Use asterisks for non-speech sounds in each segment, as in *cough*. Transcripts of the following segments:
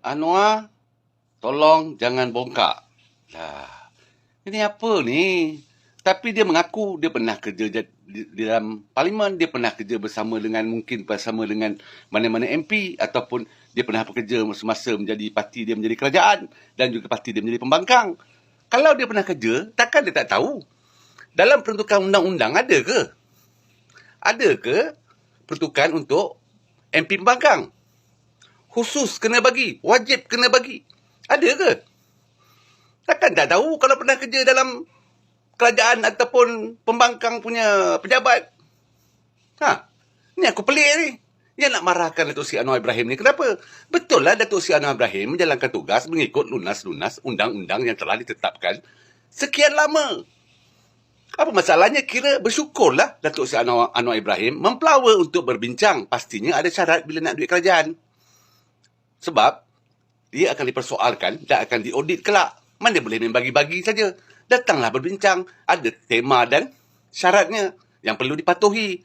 Anwar, tolong jangan bongkak. Lah, ini apa ni? Tapi dia mengaku dia pernah kerja di dalam parlimen, dia pernah kerja bersama dengan mungkin bersama dengan mana-mana MP ataupun dia pernah bekerja semasa menjadi parti dia menjadi kerajaan dan juga parti dia menjadi pembangkang. Kalau dia pernah kerja, takkan dia tak tahu? Dalam peruntukan undang-undang ada ke? Ada ke peruntukan untuk MP pembangkang? Khusus kena bagi, wajib kena bagi. Ada ke? Takkan tak tahu kalau pernah kerja dalam kerajaan ataupun pembangkang punya pejabat. Ha, ni aku pelik ni. Dia nak marahkan Datuk Seri Anwar Ibrahim ni. Kenapa? Betul lah Datuk Seri Anwar Ibrahim menjalankan tugas mengikut lunas-lunas undang-undang yang telah ditetapkan sekian lama. Apa masalahnya? Kira bersyukurlah Datuk Seri Anwar, Anwar Ibrahim mempelawa untuk berbincang. Pastinya ada syarat bila nak duit kerajaan. Sebab dia akan dipersoalkan dan akan diaudit kelak. Mana boleh main bagi-bagi saja. Datanglah berbincang. Ada tema dan syaratnya yang perlu dipatuhi.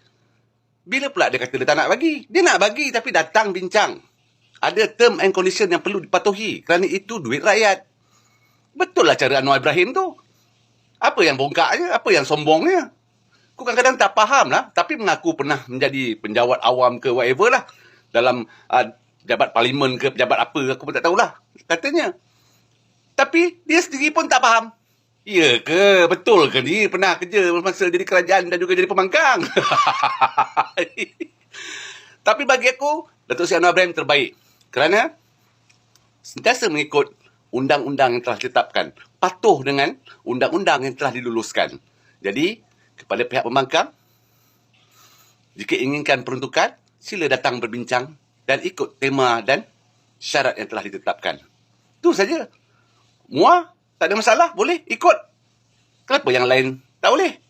Bila pula dia kata dia tak nak bagi? Dia nak bagi tapi datang bincang. Ada term and condition yang perlu dipatuhi. Kerana itu duit rakyat. Betul lah cara Anwar Ibrahim tu. Apa yang bongkaknya? Apa yang sombongnya? Aku kadang-kadang tak faham lah. Tapi mengaku pernah menjadi penjawat awam ke whatever lah. Dalam uh, jabat parlimen ke pejabat apa aku pun tak tahulah. Katanya. Tapi dia sendiri pun tak faham. Ya ke? Betul ke ni pernah kerja masa jadi kerajaan dan juga jadi pembangkang? *laughs* Tapi bagi aku, Datuk Seri Anwar Ibrahim terbaik. Kerana sentiasa mengikut undang-undang yang telah ditetapkan. Patuh dengan undang-undang yang telah diluluskan. Jadi, kepada pihak pembangkang, jika inginkan peruntukan, sila datang berbincang dan ikut tema dan syarat yang telah ditetapkan. Itu saja. Muah, tak ada masalah. Boleh ikut. Kenapa yang lain tak boleh?